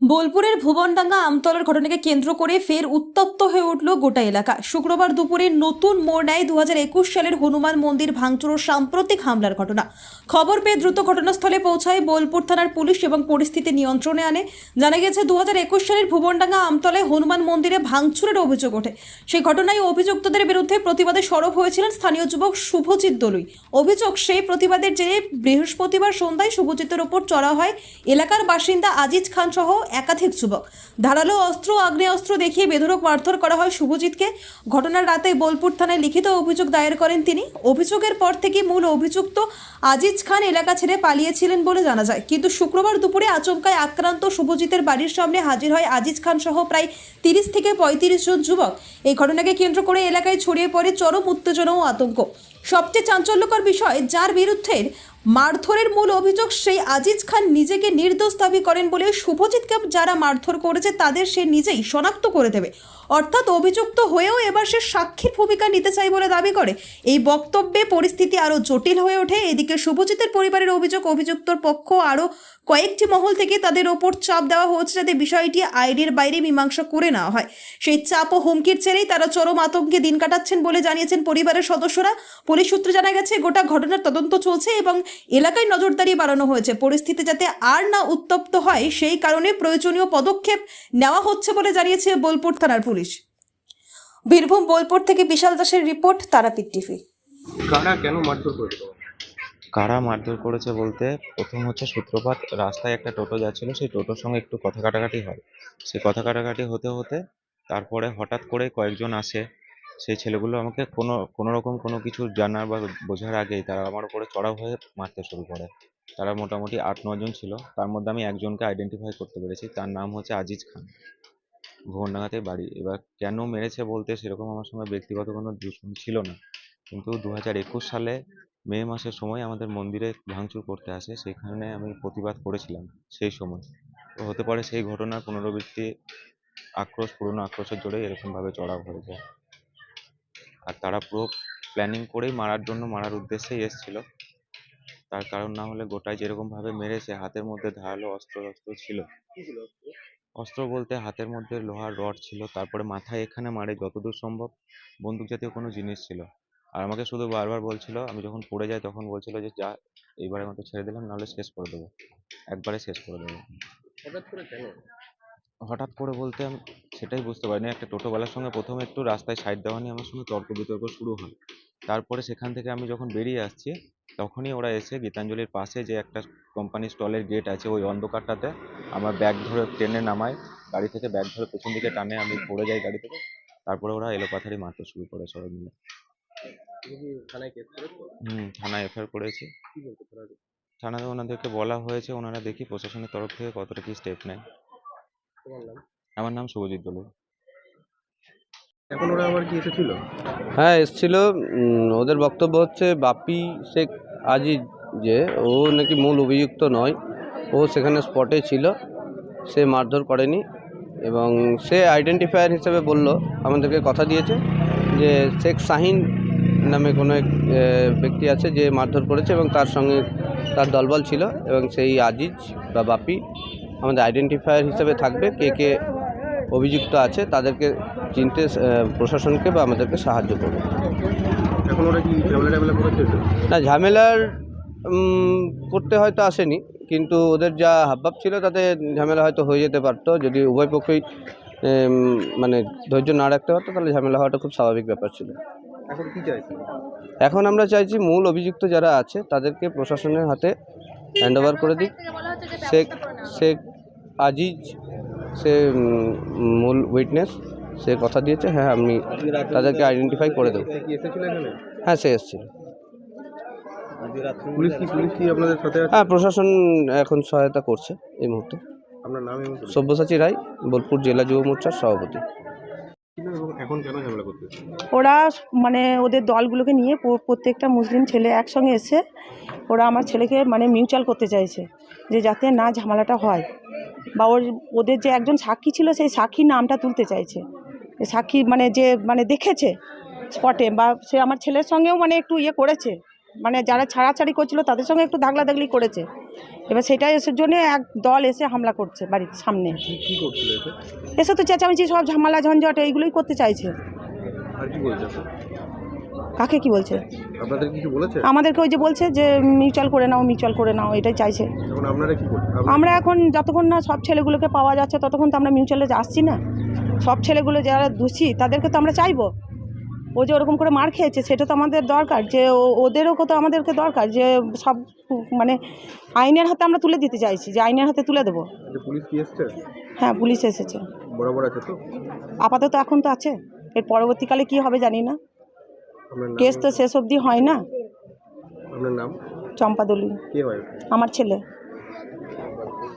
বোলপুরের ভুবনডাঙ্গা আমতলার ঘটনাকে কেন্দ্র করে ফের উত্তপ্ত হয়ে উঠল গোটা এলাকা। শুক্রবার দুপুরে নতুন মোড় নেয় দু সালের হনুমান মন্দির ভাঙচুর ও সাম্প্রতিক হামলার ঘটনা। খবর পেয়ে দ্রুত ঘটনাস্থলে পৌঁছায় বোলপুর থানার পুলিশ এবং পরিস্থিতি নিয়ন্ত্রণে আনে। জানা গেছে দু হাজার একুশ সালের ভুবনডাঙ্গা আমতলায় হনুমান মন্দিরে ভাঙচুরের অভিযোগ ওঠে। সেই ঘটনায় অভিযুক্তদের বিরুদ্ধে প্রতিবাদে সরব হয়েছিলেন স্থানীয় যুবক শুভজিৎ দলুই। অভিযোগ, সেই প্রতিবাদের জেরে বৃহস্পতিবার সন্ধ্যায় শুভজিতের ওপর চড়া হয়। এলাকার বাসিন্দা আজিজ খান সহ একাধিক যুবক। ধারালো অস্ত্র, আগ্নেয়াস্ত্র দেখিয়ে বেধরক মারধর করা হয় শুভজিৎকে। ঘটনার রাতে বোলপুর থানায় লিখিত অভিযোগ দায়ের করেন তিনি। অভিযোগের পর থেকে মূল অভিযুক্ত আজিজ খান এলাকা ছেড়ে পালিয়েছিলেন বলে জানা যায়। কিন্তু শুক্রবার দুপুরে আচমকায় আক্রান্ত শুভজিতের বাড়ির সামনে হাজির হয় আজিজ খান সহ প্রায় তিরিশ থেকে পঁয়ত্রিশ জন যুবক। এই ঘটনাকে কেন্দ্র করে এলাকায় ছড়িয়ে পড়ে চরম উত্তেজনা ও আতঙ্ক। সবচেয়ে চাঞ্চল্যকর বিষয়, যার বিরুদ্ধে মারধরের মূল অভিযোগ সেই আজিজ খান নিজেকে নির্দোষ দাবি করেন বলে শুভজিৎকে যারা মারধর করেছে তাদের সে নিজেই শনাক্ত করে দেবে। অর্থাৎ অভিযুক্ত হয়েও এবার সে সাক্ষীর ভূমিকা নিতে চাই বলে দাবি করে। এই বক্তব্যে পরিস্থিতি আরও জটিল হয়ে ওঠে। এদিকে শুভজিতের পরিবারের অভিযোগ, অভিযুক্তর পক্ষ আরও কয়েকটি মহল থেকে তাদের ওপর চাপ দেওয়া হচ্ছে যাতে বিষয়টি আইনের বাইরে মীমাংসা করে নেওয়া হয়। সেই চাপ ও হুমকির ছেড়েই তারা চরম আতঙ্কে দিন কাটাচ্ছেন বলে জানিয়েছেন পরিবারের সদস্যরা। পুলিশ সূত্রে জানা গেছে, গোটা ঘটনার তদন্ত চলছে এবং এলাকায় নজরদারি বাড়ানো হয়েছে। পরিস্থিতি যাতে আর না উত্তপ্ত হয়, সেই কারণে প্রয়োজনীয় পদক্ষেপ নেওয়া হচ্ছে বলে জানিয়েছে বোলপুর থানার পুলিশ। বীরভূম বোলপুর থেকে বিশাল দাসের রিপোর্ট তারাপীঠ টিভি। কারা কেন মারধর করেছে? কারা মারধর করেছে বলতে প্রথম হচ্ছে সূত্রপাত রাস্তায় একটা টোটো যাচ্ছিল সেই টোটোর সঙ্গে একটু কথা কাটাকাটি হয়। সেই কথা কাটাকাটি হতে হতে তারপরে হঠাৎ করে কয়েকজন আসে। সেই ছেলেগুলো আমাকে কোনো কোনো রকম কোনো কিছু জানার বা বোঝার আগেই তারা আমার উপরে চড়াও হয়ে মারতে শুরু করে। তারা মোটামুটি আট নজন ছিল। তার মধ্যে আমি একজনকে আইডেন্টিফাই করতে পেরেছি। তার নাম হচ্ছে আজিজ খান। ভুবনডাঙ্গাতে বাড়ি। এবার কেন মেরেছে বলতে সেরকম আমার সঙ্গে ব্যক্তিগত কোনো দুশ্মন ছিল না। কিন্তু দু হাজার একুশ সালে মে মাসের সময় আমাদের মন্দিরে ভাঙচুর করতে আসে সেখানে আমি প্রতিবাদ করেছিলাম সেই সময়। তো হতে পারে সেই ঘটনার পুনরাবৃত্তি আক্রোশ, পুরনো আক্রোশের জোরেই এরকমভাবে চড়াও হয়ে যায়। আর তারা পুরো প্ল্যানিং করেই মারার জন্য মারার উদ্দেশ্যেই এসেছিল। তার কারণ না হলে গোটায় যেরকমভাবে মেরেছে, হাতের মধ্যে ধারালো অস্ত্র অস্ত্র ছিল। অস্ত্র বলতে হাতের মধ্যে লোহার রড ছিল তারপরে মাথায় এখানে মারে যতদূর সম্ভব বন্দুক জাতীয় কোনো জিনিস ছিল। আর আমাকে শুধু বারবার বলছিল আমি যখন পড়ে যাই তখন বলছিল যে যা এইবারের মতো ছেড়ে দিলাম নাহলে শেষ করে দেবো। একবারে শেষ করে দেবো। হঠাৎ করে কেন? হঠাৎ করে বলতে আমি সেটাই বুঝতে পারিনি। একটা টোটোওয়ালার সঙ্গে প্রথমে একটু রাস্তায় সাইড দেওয়া নিয়ে আমার সঙ্গে তর্ক বিতর্ক শুরু হয়। তারপরে সেখান থেকে আমি যখন বেরিয়ে আসছি তখনই ওরা এসে গীতাঞ্জলির পাশে যে একটা কোম্পানি স্টলের গেট আছে ওই অন্ধকারটাতে আমার ব্যাগ ধরে টেনে নামায়। গাড়ি থেকে ব্যাগ ধরে পেছন দিকে টানে আমি পড়ে যাই গাড়ি থেকে। তারপরে ওরা এলোপাথারি মারতে শুরু করে সবাই মিলে। থানায় হুম এফআইআর করেছি। থানাতে ওনাদেরকে বলা হয়েছে ওনারা দেখি প্রশাসনের তরফ থেকে কতটা কি স্টেপ নেয়। আমার নাম শুভজিৎ দলু। এখন ওরা আবার কি এসেছিল? হ্যাঁ এসছিল ওদের বক্তব্য হচ্ছে বাপি শেখ আজিজ যে, ও নাকি মূল অভিযুক্ত নয়, ও সেখানে স্পটে ছিল, সে মারধর করেনি এবং সে আইডেন্টিফায়ার হিসেবে বলল, আমাদেরকে কথা দিয়েছে যে শেখ শাহিন নামে কোনো এক ব্যক্তি আছে যে মারধর করেছে এবং তার সঙ্গে তার দলবল ছিল এবং সেই আজিজ বা বাপি আমাদের আইডেন্টিফায়ার হিসেবে থাকবে, কে কে অভিযুক্ত আছে তাদেরকে চিনতে প্রশাসনকে বা আমাদেরকে সাহায্য করবে। না ঝামেলার করতে হয়তো আসেনি কিন্তু ওদের যা হাবভাব ছিল তাতে ঝামেলা হয়তো হয়ে যেতে পারতো। যদি উভয় পক্ষই মানে ধৈর্য না রাখতে পারতো তাহলে ঝামেলা হওয়াটা খুব স্বাভাবিক ব্যাপার ছিল। এখন কি চাইছে? এখন আমরা চাইছি মূল অভিযুক্ত যারা আছে তাদেরকে প্রশাসনের হাতে হ্যান্ড ওভার করে দিক। শেখ শেখ আজিজ সে মূল উইটনেস সে কথা দিয়েছে হ্যাঁ আমি তাদেরকে আইডেন্টিফাই করে দেবো। হ্যাঁ সে এসেছিল। পুলিশ কি পুলিশ কি আপনাদের সাথে আছে? হ্যাঁ প্রশাসন এখন সহায়তা করছে এই মুহূর্তে? সব্যসাচী রায় বোলপুর জেলা যুব মোর্চার সভাপতি। ছিল এবং এখন কেন ঝামেলা করতেছে? ওরা মানে ওদের দলগুলোকে নিয়ে প্রত্যেকটা মুসলিম ছেলে একসঙ্গে এসে ওরা আমার ছেলেকে মানে মিউচুয়াল করতে চাইছে যে যাতে না ঝামেলাটা হয়। বা ওর ওদের যে একজন সাক্ষী ছিল সেই সাক্ষীর নামটা তুলতে চাইছে। সাক্ষী মানে যে মানে দেখেছে স্পটে বা সে আমার ছেলের সঙ্গেও মানে একটু ইয়ে করেছে। মানে যারা ছাড়াছাড়ি করছিল তাদের সঙ্গে একটু দাগলা দাগলি করেছে। এবার সেটাই এসে জন্য এক দল এসে হামলা করছে বাড়ির সামনে। এসে তো চেঁচামেচি সব ঝামেলা ঝঞ্ঝট এইগুলোই করতে চাইছে আর কি বলছে স্যার? কাকে কি বলছে? আপনাদের কিছু বলেছে? আমাদেরকে ওই যে বলছে যে মিউচুয়াল করে নাও মিউচুয়াল করে নাও এটাই চাইছে। আপনারা কি আমরা এখন যতক্ষণ না সব ছেলেগুলোকে পাওয়া যাচ্ছে ততক্ষণ তো আমরা মিউচুয়ালে আসছি না। সব ছেলেগুলো যারা দোষী তাদেরকে তো আমরা চাইব। ও যে ওরকম করে মার খেয়েছে সেটা তো আমাদের দরকার। যে ওদেরও তো আমাদেরকে দরকার। যে সব মানে আইনের হাতে আমরা তুলে দিতে চাইছি যে আইনের হাতে তুলে দেবো। এসছে? হ্যাঁ পুলিশ এসেছে। বরাবর আছে তো? আপাতত এখন তো আছে। এর পরবর্তীকালে কি হবে জানি না। কেস তো শেষ অবধি হয় না। আপনার নাম? চম্পাদলি। কে হয়? আমার ছেলে।